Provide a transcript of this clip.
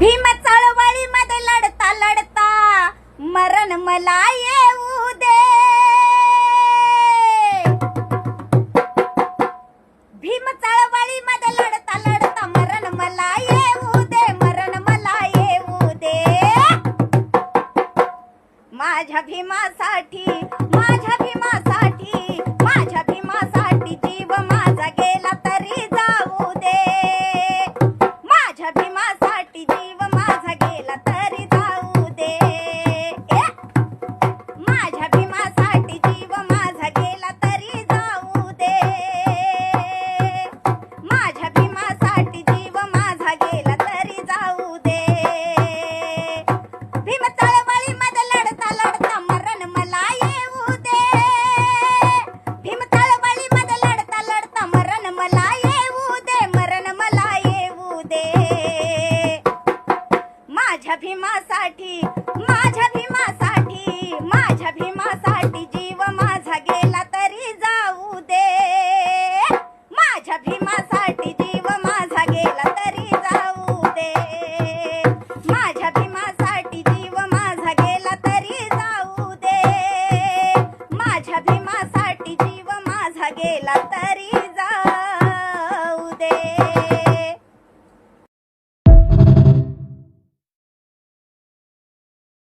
भीम चळवळी मध्ये लढता लढता मरण मला येऊ दे. भीम चळवळी मध्ये लढता लढता मरण मला येऊ दे मरण मला येऊ दे. माझ्या भीमासाठी माझ्या भीमासाठी माझ्या भीमासाठी जीव माझा गेला तरी जाऊ दे. माझ्या भीमा माझ्या भीमासाठी माझ्या भीमासाठी माझ्या भीमासाठी जीव माझा गेला तरी जाऊ दे. माझ्या भीमासाठी